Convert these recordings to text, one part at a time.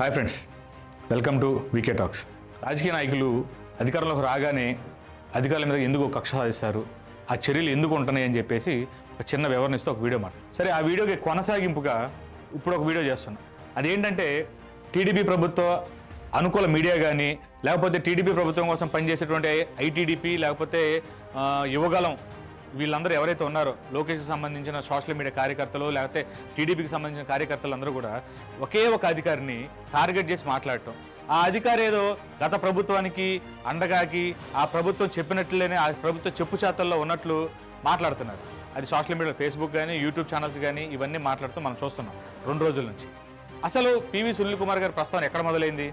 Hi friends welcome to VK talks రాజకీయ నాయకులు అధికారంలోకి రాగానే అధికారుల మీద ఎందుకు కక్ష సాధిస్తారు? ఆ చర్యలు ఎందుకు ఉంటున్నాయి అని చెప్పేసి ఒక చిన్న వివరణ ఇస్తూ ఒక వీడియో మాట సరే ఆ వీడియోకి కొనసాగింపుగా ఇప్పుడు ఒక వీడియో చేస్తున్నా. అదేంటంటే టీడీపీ ప్రభుత్వ అనుకూల మీడియా కానీ లేకపోతే టీడీపీ ప్రభుత్వం కోసం పనిచేసేటువంటి ఐటీడీపీ లేకపోతే యువగలం వీళ్ళందరూ ఎవరైతే ఉన్నారో లోకేష్కి సంబంధించిన సోషల్ మీడియా కార్యకర్తలు లేకపోతే టీడీపీకి సంబంధించిన కార్యకర్తలు అందరూ కూడా ఒకే ఒక అధికారిని టార్గెట్ చేసి మాట్లాడటం. ఆ అధికారి ఏదో గత ప్రభుత్వానికి అండగాకి ఆ ప్రభుత్వం చెప్పినట్లేనే ఆ ప్రభుత్వం చెప్పు చేతల్లో ఉన్నట్లు మాట్లాడుతున్నారు. అది సోషల్ మీడియా ఫేస్బుక్ కానీ యూట్యూబ్ ఛానల్స్ కానీ ఇవన్నీ మాట్లాడుతూ మనం చూస్తున్నాం రెండు రోజుల నుంచి. అసలు పివి సునీల్ కుమార్ గారి ప్రస్తావన ఎక్కడ మొదలైంది?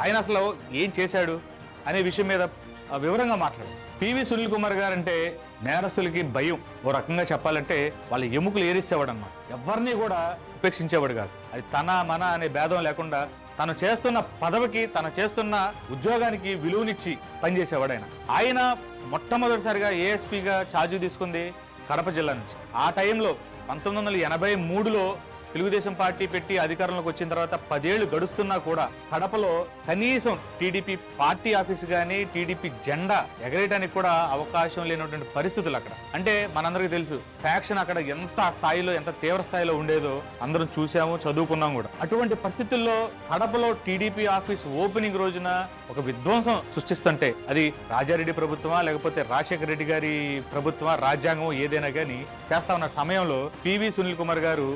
ఆయన అసలు ఏం చేశాడు? అనే విషయం మీద ఆ, వివరంగా మాట్లాడు. పివి సునీల్ కుమార్ గారు అంటే నేరస్తులకి భయం ఓ రకంగా చెప్పాలంటే వాళ్ళ ఎముకలు ఏరిస్తేవాడు అన్నమాట ఎవరిని కూడా ఉపేక్షించేవాడు కాదు. అది తన మన అనే భేదం లేకుండా తను చేస్తున్న పదవికి తను చేస్తున్న ఉద్యోగానికి విలువనిచ్చి పనిచేసేవాడు ఆయన ఆయన మొట్టమొదటిసారిగా ఏఎస్పీగా ఛార్జీ తీసుకుంది కడప జిల్లా నుంచి. ఆ టైంలో పంతొమ్మిది వందల ఎనభై మూడులో తెలుగుదేశం పార్టీ పెట్టి అధికారంలోకి వచ్చిన తర్వాత పదేళ్ళు గడుస్తున్నా కూడా కడపలో కనీసం టీడీపీ పార్టీ ఆఫీస్ కానీ టీడీపీ జెండా ఎగరేయడానికి కూడా అవకాశం లేనటువంటి పరిస్థితులు అక్కడ. అంటే మనందరికీ తెలుసు ఫ్యాక్షన్ అక్కడ ఎంత స్థాయిలో ఎంత తీవ్ర స్థాయిలో ఉండేదో అందరం చూసాము చదువుకున్నాం కూడా. అటువంటి పరిస్థితుల్లో కడపలో టీడీపీ ఆఫీస్ ఓపెనింగ్ రోజున ఒక విధ్వంసం సృష్టిస్తుంటే అది రాజారెడ్డి ప్రభుత్వమా లేకపోతే రాజశేఖర రెడ్డి గారి ప్రభుత్వమా రాజ్యాంగం ఏదైనా కానీ చేస్తా ఉన్న సమయంలో పివి సునీల్ కుమార్ గారు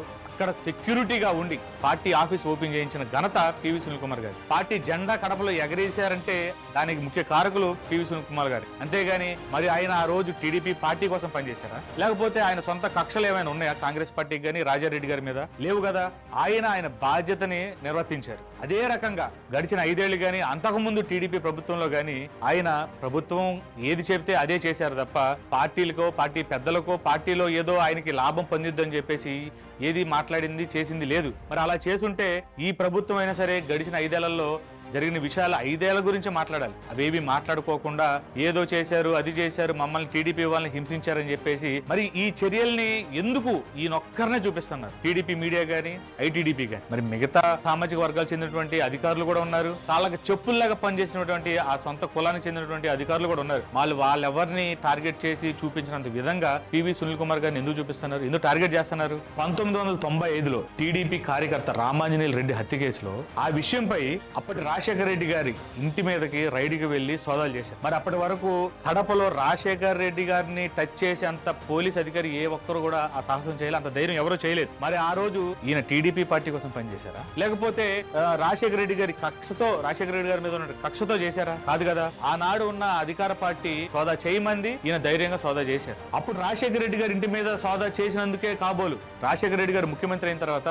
అక్కడ సెక్యూరిటీగా ఉండి పార్టీ ఆఫీస్ ఓపెన్ చేయించిన ఘనత పివి సునీల్ కుమార్ గారు. పార్టీ జెండా కడపలో ఎగరేశారంటే దానికి ముఖ్య కారకులు పివి సునీల్ కుమార్ గారు. అంతేగాని మరి ఆయన ఆ రోజు టీడీపీ పార్టీ కోసం పనిచేశారా? లేకపోతే ఆయన సొంత కక్షలు ఏమైనా ఉన్నాయా కాంగ్రెస్ పార్టీకి కానీ రాజారెడ్డి గారి మీద? లేవు కదా. ఆయన ఆయన బాధ్యతని నిర్వర్తించారు. అదే రకంగా గడిచిన ఐదేళ్ళు కానీ అంతకుముందు టీడీపీ ప్రభుత్వంలో కానీ ఆయన ప్రభుత్వం ఏది చెబితే అదే చేశారు తప్ప పార్టీలకో పార్టీ పెద్దలకో పార్టీలో ఏదో ఆయనకి లాభం పొందిద్దని చెప్పేసి ఏది మాట్లాడింది చేసింది లేదు. మరి అలా చేసుంటే ఈ ప్రభుత్వం అయినా సరే గడిచిన ఐదేళ్ళలో జరిగిన విషయాలు ఐదేళ్ళ గురించి మాట్లాడాలి. అవేవి మాట్లాడుకోకుండా ఏదో చేశారు అది చేశారు మమ్మల్ని టీడీపీ వాళ్ళని హింసించారని చెప్పేసి మరి ఈ చర్యల్ని ఎందుకు ఈయనొక్కరినే చూపిస్తున్నారు? టీడీపీ మీడియా గానీ ఐటీడీపీ గానీ. మరి మిగతా సామాజిక వర్గాలు చెందినటువంటి అధికారులు కూడా ఉన్నారు. వాళ్ళకి చెప్పుల్లాగా పనిచేసినటువంటి ఆ సొంత కులానికి చెందినటువంటి అధికారులు కూడా ఉన్నారు. వాళ్ళు వాళ్ళెవరిని టార్గెట్ చేసి చూపించినంత విధంగా పివి సునీల్ కుమార్ గారిని ఎందుకు చూపిస్తున్నారు? ఎందుకు టార్గెట్ చేస్తున్నారు? పంతొమ్మిది వందల తొంభై ఐదులో టీడీపీ కార్యకర్త రామాంజనేయులు రెడ్డి హత్య కేసులో ఆ విషయంపై అప్పటి రాజశేఖర రెడ్డి గారి ఇంటి మీదకి రైడ్కి వెళ్ళి సోదాలు చేశారు. మరి అప్పటి వరకు కడపలో రాజశేఖర రెడ్డి గారిని టచ్ చేసే అంత పోలీస్ అధికారి ఏ ఒక్కరు కూడా ఆ సాహసం చేయలేదు అంత ధైర్యం ఎవరూ చేయలేదు. మరి ఆ రోజు ఈయన టీడీపీ పార్టీ కోసం పనిచేశారా లేకపోతే రాజశేఖర్ రాజశేఖర రెడ్డి గారి కక్షతో రాజశేఖర రెడ్డి గారి మీద ఉన్న కక్షతో చేశారా? కాదు కదా. ఆనాడు ఉన్న అధికార పార్టీ సోదా చేయమంది ఈయన ధైర్యంగా సోదా చేశారు. అప్పుడు రాజశేఖర రెడ్డి గారి ఇంటి మీద సోదా చేసినందుకే కాబోలు. రాజశేఖర రెడ్డి గారు ముఖ్యమంత్రి అయిన తర్వాత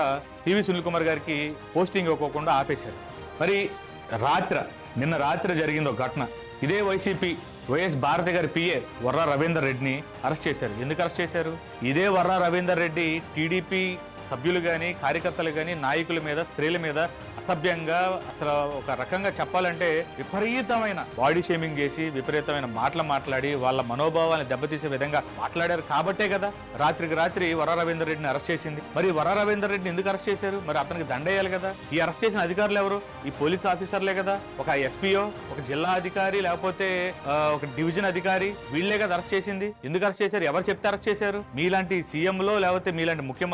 పివి సునీల్ కుమార్ గారికి పోస్టింగ్ ఇవ్వకోకుండా ఆపేశారు. మరి రాత్ర నిన్న రాత్రి జరిగింది ఒక ఘటన. ఇదే వైసీపీ వైఎస్ భారతి గారి పిఏ వర్రా రవీందర్ రెడ్డిని అరెస్ట్ చేశారు. ఎందుకు అరెస్ట్ చేశారు? ఇదే వర్రా రవీందర్ రెడ్డి టీడీపీ సభ్యులు కానీ కార్యకర్తలు కానీ నాయకుల మీద స్త్రీల మీద అసభ్యంగా అసలు ఒక రకంగా చెప్పాలంటే విపరీతమైన బాడీ షేమింగ్ చేసి విపరీతమైన మాటలు మాట్లాడి వాళ్ళ మనోభావాన్ని దెబ్బతీసే విధంగా మాట్లాడారు కాబట్టే కదా రాత్రికి రాత్రి వర రవీందర్ రెడ్డిని అరెస్ట్ చేసింది. మరి వర రవీందర్ రెడ్డిని ఎందుకు అరెస్ట్ చేశారు? మరి అతనికి దండేయాలి కదా. ఈ అరెస్ట్ చేసిన అధికారులు ఎవరు? ఈ పోలీస్ ఆఫీసర్లే కదా. ఒక ఎస్పీఓ ఒక జిల్లా అధికారి లేకపోతే ఒక డివిజన్ అధికారి వీళ్ళే కదా అరెస్ట్ చేసింది. ఎందుకు అరెస్ట్ చేశారు? ఎవరు చెప్తే అరెస్ట్ చేశారు? మీలాంటి సీఎంలో లేకపోతే మీలాంటి ముఖ్య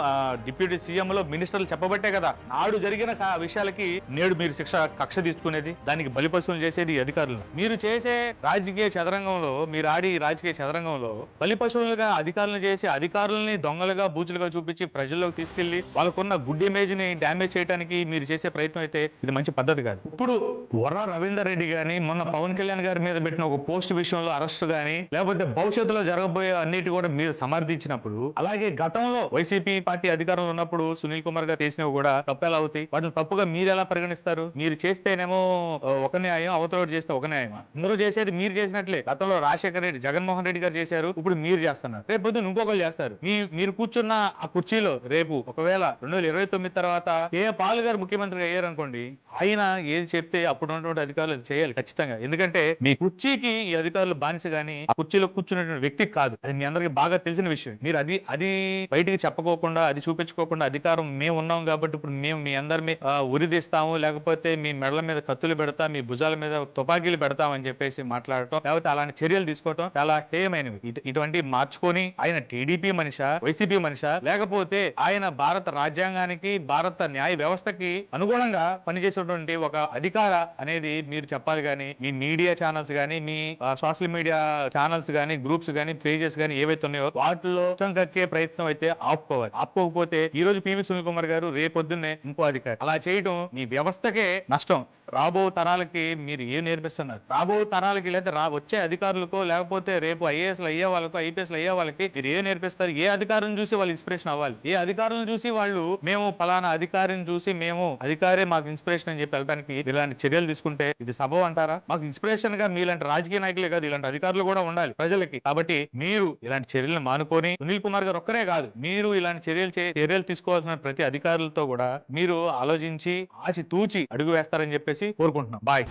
డిప్యూటీ డిప్యూటీ సీఎంలో మినిస్టర్లు చెప్పబట్టే కదా నాడు జరిగిన విషయాలకి నేడు మీరు శిక్ష కక్ష తీసుకునేది దానికి బలిపశువులు చేసేది అధికారులు. మీరు చేసే రాజకీయ చదరంగంలో మీరు ఆడి రాజకీయ చదరంగంలో బలిపశువులుగా అధికారులను చేసి అధికారులని దొంగలుగా బూచులుగా చూపించి ప్రజల్లోకి తీసుకెళ్ళి వాళ్ళకున్న గుడ్ ఇమేజ్ని డ్యామేజ్ చేయడానికి మీరు చేసే ప్రయత్నం అయితే ఇది మంచి పద్ధతి కాదు. ఇప్పుడు వర రవీందర్ రెడ్డి గాని మొన్న పవన్ కళ్యాణ్ గారి మీద పెట్టిన ఒక పోస్ట్ విషయంలో అరెస్ట్ గాని లేకపోతే భవిష్యత్తులో జరగబోయే అన్నిటి కూడా మీరు సమర్థించినప్పుడు అలాగే గతంలో వైసీపీ పార్టీ అధికారంలో ఉన్నప్పుడు సునీల్ కుమార్ గారు చేసినవి కూడా తప్పు ఎలా అవుతాయి? వాటిని తప్పుగా మీరు ఎలా పరిగణిస్తారు? మీరు చేస్తేనేమో ఒక న్యాయం అవతల చేస్తే ఒక న్యాయం అందరూ చేసేది మీరు చేసినట్లే. గతంలో రాజశేఖర రెడ్డి జగన్మోహన్ రెడ్డి గారు చేశారు ఇప్పుడు మీరు చేస్తున్నారు. రేపు పొద్దున్న ఇంకొకరు చేస్తారు. మీ మీరు కూర్చున్న ఆ కుర్చీలో రేపు ఒకవేళ రెండు వేల ఇరవై తొమ్మిది తర్వాత ఏ పాల్ గారు ముఖ్యమంత్రి అయ్యారు అనుకోండి ఆయన ఏది చెప్తే అప్పుడు ఉన్నటువంటి అధికారులు చేయాలి ఖచ్చితంగా. ఎందుకంటే మీ కుర్చీకి ఈ అధికారులు బానిస కానీ ఆ కుర్చీలో కూర్చున్నటువంటి వ్యక్తికి కాదు. అది మీ అందరికి బాగా తెలిసిన విషయం. మీరు అది అది బయటికి చెప్పకోకుండా అది చూపించుకో ఉపయోగించుకోకుండా అధికారం మేము ఉన్నాం కాబట్టి ఇప్పుడు మేము మీ అందరి ఉరిదిస్తాము లేకపోతే మీ మెడల మీద కత్తులు పెడతా మీ భుజాల మీద తుపాకీలు పెడతామని చెప్పేసి మాట్లాడటం లేకపోతే అలాంటి చర్యలు తీసుకోవటం చాలా హేయమైనవి. ఇటువంటి మార్చుకొని ఆయన టీడీపీ మనిషా వైసీపీ మనిషా లేకపోతే ఆయన భారత రాజ్యాంగానికి భారత న్యాయ వ్యవస్థకి అనుగుణంగా పనిచేసేటువంటి ఒక అధికార అనేది మీరు చెప్పాలి కానీ మీ మీడియా ఛానల్స్ కానీ మీ సోషల్ మీడియా ఛానల్స్ కానీ గ్రూప్స్ కానీ పేజెస్ కానీ ఏవైతే ఉన్నాయో వాటిలో విషం కక్కే ప్రయత్నం అయితే ఆపుకోవాలి. ఆపుకోకపోతే ఈ రోజు పివి సునీల్ కుమార్ గారు రేపొద్దున్నే ఇంకో అధికారి. అలా చేయడం మీ వ్యవస్థకే నష్టం. రాబో తరాలకి మీరు ఏం నేర్పిస్తున్నారు? రాబో తరాలకి లేదా రా వచ్చే అధికారులకో లేకపోతే రేపు ఐఏఎస్ అయ్యే వాళ్ళకో ఐపీఎస్ అయ్యే వాళ్ళకి మీరు ఏం నేర్పిస్తారు? ఏ అధికారం చూసి వాళ్ళు ఇన్స్పిరేషన్ అవ్వాలి? ఏ అధికారులను చూసి వాళ్ళు మేము ఫలానా అధికారిని చూసి మేము అధికారే మాకు ఇన్స్పిరేషన్ అని చెప్పి వెళ్ళడానికి ఇలాంటి చర్యలు తీసుకుంటే ఇది సబబ్ అంటారా? మాకు ఇన్స్పిరేషన్గా మీలాంటి రాజకీయ నాయకులే కాదు ఇలాంటి అధికారులు కూడా ఉండాలి ప్రజలకి. కాబట్టి మీరు ఇలాంటి చర్యలను మానుకొని సునీల్ కుమార్ గారు ఒక్కరే కాదు మీరు ఇలాంటి చర్యలు చర్యలు చర్యలు తీసుకోవాల్సిన ప్రతి అధికారులతో కూడా మీరు ఆలోచించి ఆచి తూచి అడుగు వేస్తారని చెప్పేసి కోరుకుంటున్నాం. బాయ్.